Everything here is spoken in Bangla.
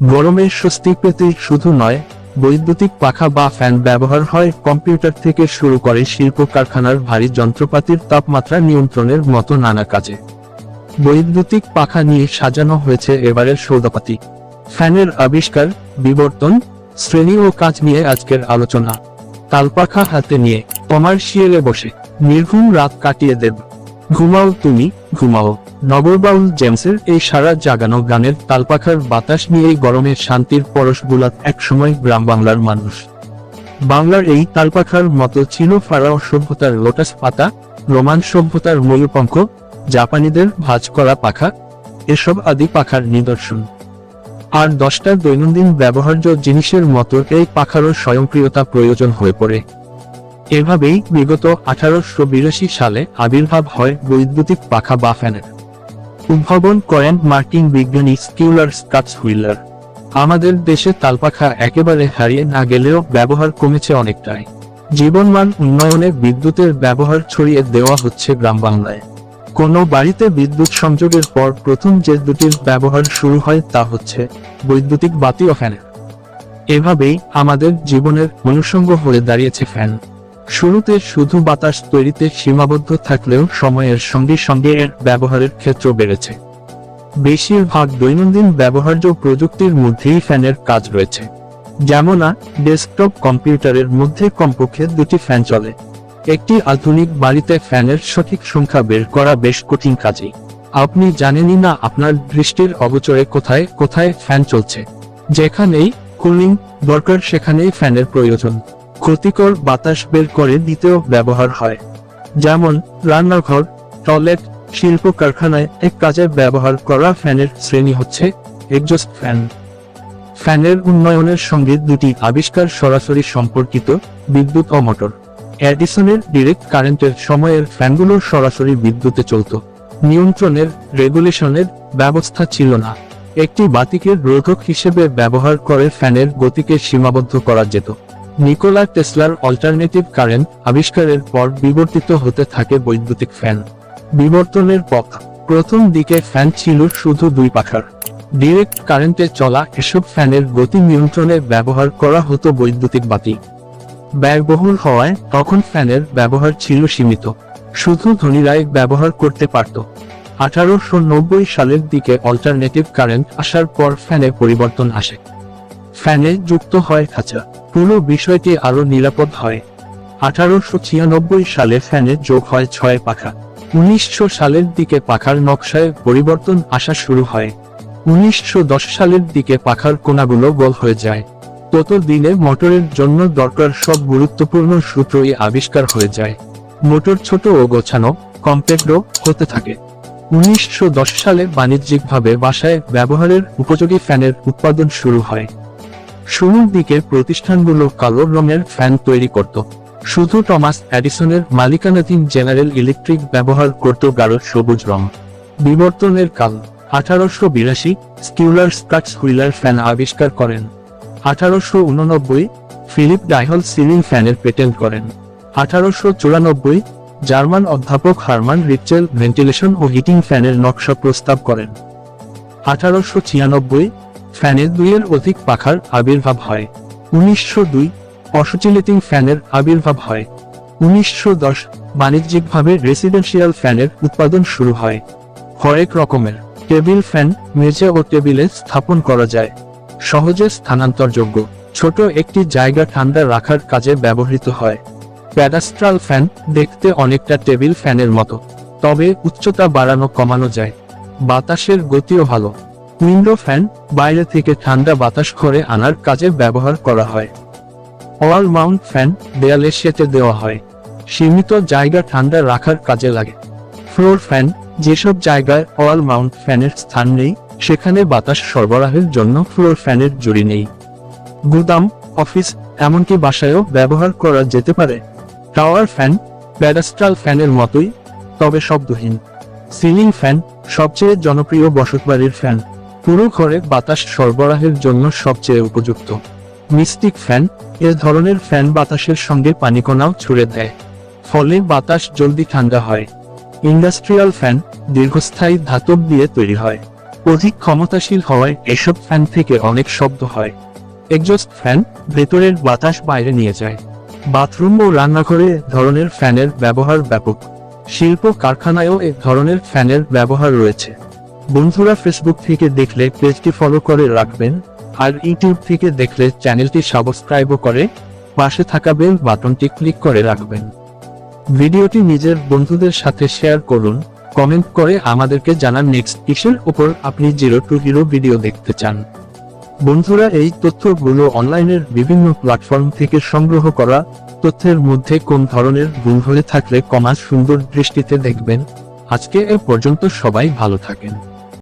গরমের স্বস্তি পেতে শুধু নয়, বৈদ্যুতিক পাখা বা ফ্যান ব্যবহার হয়, কম্পিউটার থেকে শুরু করে শিল্প কারখানার ভারী যন্ত্রপাতির তাপমাত্রা নিয়ন্ত্রণের মতো নানা কাজে। বৈদ্যুতিক পাখা নিয়ে সাজানো হয়েছে এবারের সৌদাপাতি ফ্যানের আবিষ্কার, বিবর্তন, শ্রেণি ও কাজ নিয়ে আজকের আলোচনা। তালপাখা হাতে নিয়ে কমার্শিয়ালে বসে, নির্ঘুম রাত কাটিয়ে দেব। ঘুমাও তুমি, ঘুমাও। নগরবাউল জেমসের এই সারা জাগানো গানের তালপাখার বাতাস নিয়েই গরমের শান্তির পরশ বুলাত একসময় গ্রাম বাংলার মানুষ। বাংলার এই তালপাখার মতো ছিল ফারাও সভ্যতার লোটাস পাতা, রোমান সভ্যতার ময়ূরপঙ্খ জাপানিদের ভাঁজ করা পাখা, এসব আদি পাখার নিদর্শন। আর দশটা দৈনন্দিন ব্যবহার্য জিনিসের মতো এই পাখারও স্বয়ংক্রিয়তা প্রয়োজন হয়ে পড়ে। এভাবেই বিগত আঠারোশো বিরাশি সালে আবির্ভাব হয় বৈদ্যুতিক পাখা বা ফ্যানের। উদ্ভাবন করেন মার্কিন বিজ্ঞানী স্কিউলার স্কাটস হুইলার আমাদের দেশে তালপাখা একেবারে হারিয়ে না গেলেও ব্যবহার কমেছে অনেকটাই। জীবনমান উন্নয়নে বিদ্যুতের ব্যবহার ছড়িয়ে দেওয়া হচ্ছে গ্রাম বাংলায় কোনো বাড়িতে বিদ্যুৎ সংযোগের পর প্রথম যে দুটির ব্যবহার শুরু হয় তা হচ্ছে বৈদ্যুতিক বাতি ও ফ্যানের। এভাবেই আমাদের জীবনের অনুষঙ্গ হয়ে দাঁড়িয়েছে ফ্যান। শুরুতে শুধু বাতাস তৈরিতে সীমাবদ্ধ থাকলেও সময়ের সঙ্গে সঙ্গে এর ব্যবহারের ক্ষেত্র বেড়েছে। বেশিরভাগ দৈনন্দিন ব্যবহার্য প্রযুক্তির মধ্যেই ফ্যানের কাজ রয়েছে। যেমন ডেস্কটপ কম্পিউটারের মধ্যে কমপক্ষে দুটি ফ্যান চলে। একটি আধুনিক বাড়িতে ফ্যানের সঠিক সংখ্যা বের করা বেশ কঠিন কাজই। আপনি জানেনই না আপনার দৃষ্টির অগোচরে কোথায় কোথায় ফ্যান চলছে। যেখানেই কুলিং দরকার সেখানেই ফ্যানের প্রয়োজন। ক্ষতিকর বাতাস বের করে দিতেও ব্যবহার হয়। যেমন, রান্নাঘর, টয়লেট, শিল্প কারখানায় এক কাজে ব্যবহার করা ফ্যানের শ্রেণি হচ্ছে এক্সজস্ট ফ্যান ফ্যানের উন্নয়নের সঙ্গে দুটি আবিষ্কার সরাসরি সম্পর্কিত, বিদ্যুৎ ও মোটর। এডিসনের ডিরেক্ট কারেন্টের সময়ের ফ্যানগুলো সরাসরি বিদ্যুতে চলত। নিয়ন্ত্রণের রেগুলেশনের ব্যবস্থা ছিল না। একটি বাতিকে রোধক হিসেবে ব্যবহার করে ফ্যানের গতিকে সীমাবদ্ধ করা যেত। নিকোলা টেসলার অল্টারনেটিভ কারেন্ট আবিষ্কারের পর বিবর্তিত হতে থাকে বৈদ্যুতিক ফ্যান। বিবর্তনের পথ। প্রথম দিকে ফ্যান ছিল শুধু দুই পাখার। ডিরেক্ট কারেন্টে চলা এসব ফ্যানের গতি নিয়ন্ত্রণে ব্যবহার করা হতো বৈদ্যুতিক বাতি। ব্যয়বহুল হওয়ায় তখন ফ্যানের ব্যবহার ছিল সীমিত। শুধু ধনীরাই ব্যবহার করতে পারত। আঠারোশো নব্বই সালের দিকে অল্টারনেটিভ কারেন্ট আসার পর ফ্যানে পরিবর্তন আসে। ফ্যানে যুক্ত হয় খাঁচা। পুরো বিষয়টি আরও নিরাপদ হয়। আঠারোশো ছিয়ানব্বই সালে ফ্যানে যোগ হয় ছয় পাখা। উনিশশো সালের দিকে পাখার নকশায় পরিবর্তন আসা শুরু হয়। উনিশশো সালের দিকে পাখার কোনাগুলো গোল হয়ে যায়। তত দিনে মোটরের জন্য দরকার সব গুরুত্বপূর্ণ সূত্রই আবিষ্কার হয়ে যায়। মোটর ছোট ও গোছানো কম্প্যাক্টও হতে থাকে। উনিশশো দশ সালে বাণিজ্যিকভাবে বাসায় ব্যবহারের উপযোগী ফ্যানের উৎপাদন শুরু হয়। শুরুর দিকে প্রতিষ্ঠানগুলো কালো রঙের ফ্যান তৈরি করত। শুধু টমাস অ্যাডিসনের মালিকানাধীন জেনারেল ইলেকট্রিক ব্যবহার করত গাঢ় সবুজ রং। বিবর্তনের কাল, আঠারোশো বিরাশি স্কিউলার স্কাটস হুইলার ফ্যান আবিষ্কার করেন। আঠারোশো উননব্বই, ফিলিপ ডাইহল সিলিং ফ্যানের পেটেন্ট করেন। আঠারোশো চুরানব্বই, জার্মান অধ্যাপক হারমান রিচেল ভেন্টিলেশন ও হিটিং ফ্যানের নকশা প্রস্তাব করেন। আঠারোশো ছিয়ানব্বই ফ্যানের দুইয়ের অধিক পাখার আবির্ভাব হয়। উনিশশো দুই অসচিলেটিং ফ্যানের আবির্ভাব হয়। উনিশশো দশ বাণিজ্যিকভাবে রেসিডেন্সিয়াল ফ্যানের উৎপাদন শুরু হয়। হরেক রকমের টেবিল ফ্যান মেঝে ও টেবিলে স্থাপন করা যায়। সহজে স্থানান্তরযোগ্য। ছোট একটি জায়গা ঠান্ডা রাখার কাজে ব্যবহৃত হয়। প্যাডাস্ট্রাল ফ্যান দেখতে অনেকটা টেবিল ফ্যানের মতো, তবে উচ্চতা বাড়ানো কমানো যায়। বাতাসের গতিও ভালো। উইন্ডো ফ্যান, বাইরে থেকে ঠান্ডা বাতাস করে আনার কাজে ব্যবহার করা হয়। ওয়াল মাউন্ট ফ্যান দেয়ালে সেটে দেওয়া হয়। সীমিত জায়গা ঠান্ডা রাখার কাজে লাগে। ফ্লোর ফ্যান, যেসব জায়গায় ওয়াল মাউন্ট ফ্যানের স্থান নেই, সেখানে বাতাস সরবরাহের জন্য ফ্লোর ফ্যানের জুড়ি নেই। গুদাম, অফিস, এমনকি বাসায়ও ব্যবহার করা যেতে পারে। টাওয়ার ফ্যান প্যাডাস্ট্রাল ফ্যানের মতোই, তবে শব্দহীন। সিলিং ফ্যান, সবচেয়ে জনপ্রিয় বসতবাড়ির ফ্যান। পুরো ঘরে বাতাস সরবরাহের জন্য সবচেয়ে উপযুক্ত। মিস্টিক ফ্যান, এ ধরনের ফ্যান বাতাসের সঙ্গে পানিকণাও ছুড়ে দেয়। ফলে বাতাস জলদি ঠান্ডা হয়। ইন্ডাস্ট্রিয়াল ফ্যান, দীর্ঘস্থায়ী ধাতব দিয়ে তৈরি হয়। অধিক ক্ষমতাশীল হওয়ায় এসব ফ্যান থেকে অনেক শব্দ হয়। এক্সস্ট ফ্যান, ভেতরের বাতাস বাইরে নিয়ে যায়। বাথরুম ও রান্নাঘরে ধরনের ফ্যানের ব্যবহার ব্যাপক। শিল্প কারখানায়ও এ ধরনের ফ্যানের ব্যবহার রয়েছে। বন্ধুরা ফেসবুক থেকে দেখলে পেজটি ফলো করে রাখবেন, আর ইউটিউব থেকে দেখলে চ্যানেলটি সাবস্ক্রাইবও করে পাশে থাকা বেল বাটনটি ক্লিক করে রাখবেন। ভিডিওটি নিজের বন্ধুদের সাথে শেয়ার করুন কমেন্ট করে আমাদেরকে জানান নেক্সট কিসের উপর আপনি জিরো টু হিরো ভিডিও দেখতে চান। বন্ধুরা এই তথ্যগুলো অনলাইনের বিভিন্ন প্ল্যাটফর্ম থেকে সংগ্রহ করা, তথ্যের মধ্যে কোন ধরনের ভুল হয়ে থাকলে কমা সুন্দর দৃষ্টিতে দেখবেন। আজকে এ পর্যন্ত সবাই ভালো থাকেন।